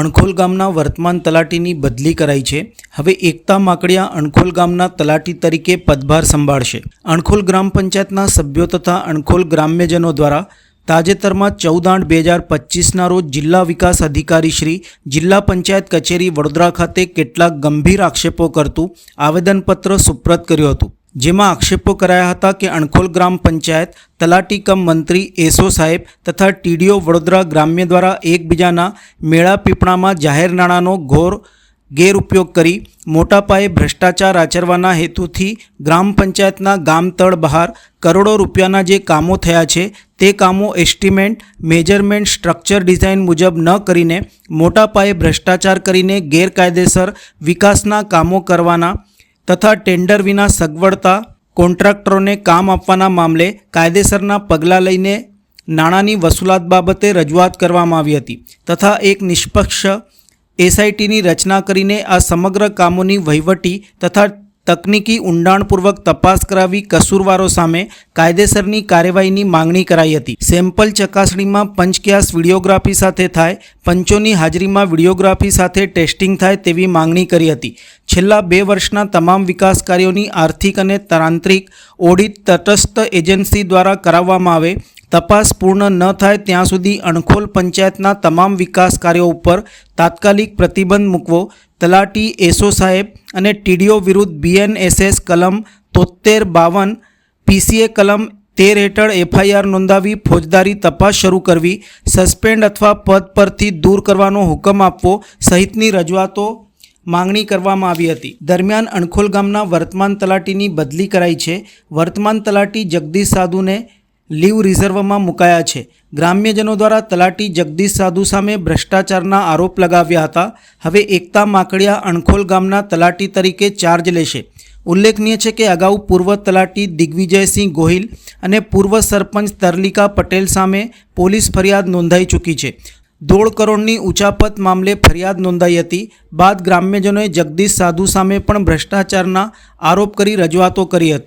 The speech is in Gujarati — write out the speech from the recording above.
અણખોલ ગામના વર્તમાન તલાટીની બદલી કરાઈ છે. હવે એકતા માકડિયા અણખોલ ગામના તલાટી તરીકે પદભાર સંભાળશે. અણખોલ ગ્રામ પંચાયતના સભ્યો તથા અણખોલ ગ્રામ્યજનો દ્વારા તાજેતરમાં ચૌદ આઠ બે હજાર પચીસના રોજ જિલ્લા વિકાસ અધિકારી શ્રી જિલ્લા પંચાયત કચેરી વડોદરા ખાતે કેટલાક ગંભીર આક્ષેપો કરતું આવેદનપત્ર સુપ્રત કર્યું હતું. જેમાં આક્ષેપો કરાયા હતા કે અણખોલ ગ્રામ પંચાયત, તલાટી કમ મંત્રી એસો સાહેબ તથા ટીડીઓ વડોદરા ગ્રામ્ય દ્વારા એકબીજાના મેળા પીપણામાં જાહેર નાણાંનો ઘોર ગેરઉપયોગ કરી મોટા પાયે ભ્રષ્ટાચાર આચરવાના હેતુથી ગ્રામ પંચાયતના ગામતળ બહાર કરોડો રૂપિયાના જે કામો થયા છે, તે કામો એસ્ટિમેન્ટ, મેજરમેન્ટ, સ્ટ્રક્ચર ડિઝાઇન મુજબ ન કરીને મોટા પાયે ભ્રષ્ટાચાર કરીને ગેરકાયદેસર વિકાસના કામો કરવાના તથા ટેન્ડર વિના સગવડતા કોન્ટ્રાક્ટરોને કામ આપવાના મામલે કાયદેસરના પગલાં લઈને નાણાંની વસૂલાત બાબતે રજૂઆત કરવામાં આવી હતી તથા એક નિષ્પક્ષ એસઆઈટીની રચના કરીને આ સમગ્ર કામોની વહીવટી તથા તકનીકી ઊંડાણપૂર્વક તપાસ કરાવી કસૂરવારો સામે કાયદેસરની કાર્યવાહીની માંગણી કરાઈ હતી. સેમ્પલ ચકાસણીમાં પંચક્યાસ વિડીયોગ્રાફી સાથે થાય, પંચોની હાજરીમાં વિડીયોગ્રાફી સાથે ટેસ્ટિંગ થાય તેવી માંગણી કરી હતી. છેલ્લા બે વર્ષના તમામ વિકાસ કાર્યોની આર્થિક અને તાંત્રિક ઓડિટ તટસ્થ એજન્સી દ્વારા કરાવવામાં આવે તપાસ પૂર્ણ ન થાય ત્યાં સુધી અણખોલ પંચાયતના તમામ વિકાસ કાર્યો ઉપર તાત્કાલિક પ્રતિબંધ મૂકવો. તલાટી એસો સાહેબ અને ટીડીઓ વિરુદ્ધ બીએનએસએસ કલમ તોતેર બાવન, પીસીએ કલમ તેર હેઠળ એફઆઈઆર નોંધાવી ફોજદારી તપાસ શરૂ કરવી, સસ્પેન્ડ અથવા પદ પરથી દૂર કરવાનો હુકમ આપવો સહિતની રજૂઆતો માંગણી કરવામાં આવી હતી. દરમિયાન અણખોલ ગામના વર્તમાન તલાટીની બદલી કરાઈ છે. વર્તમાન તલાટી જગદીશ સાધુને લીવ રિઝર્વમાં મુકાયા છે. ગ્રામ્યજનો દ્વારા તલાટી જગદીશ સાધુ સામે ભ્રષ્ટાચારના આરોપ લગાવ્યા હતા. હવે એકતા માકડિયા અણખોલ ગામના તલાટી તરીકે ચાર્જ લેશે. ઉલ્લેખનીય છે કે અગાઉ પૂર્વ તલાટી દિગ્વિજયસિંહ ગોહિલ અને પૂર્વ સરપંચ તરલિકા પટેલ સામે પોલીસ ફરિયાદ નોંધાઈ ચૂકી છે. દોઢ કરોડની ઉચાપત મામલે ફરિયાદ નોંધાઈ હતી. બાદ ગ્રામ્યજનોએ જગદીશ સાધુ સામે પણ ભ્રષ્ટાચારના આરોપ કરી રજૂઆતો કરી હતી.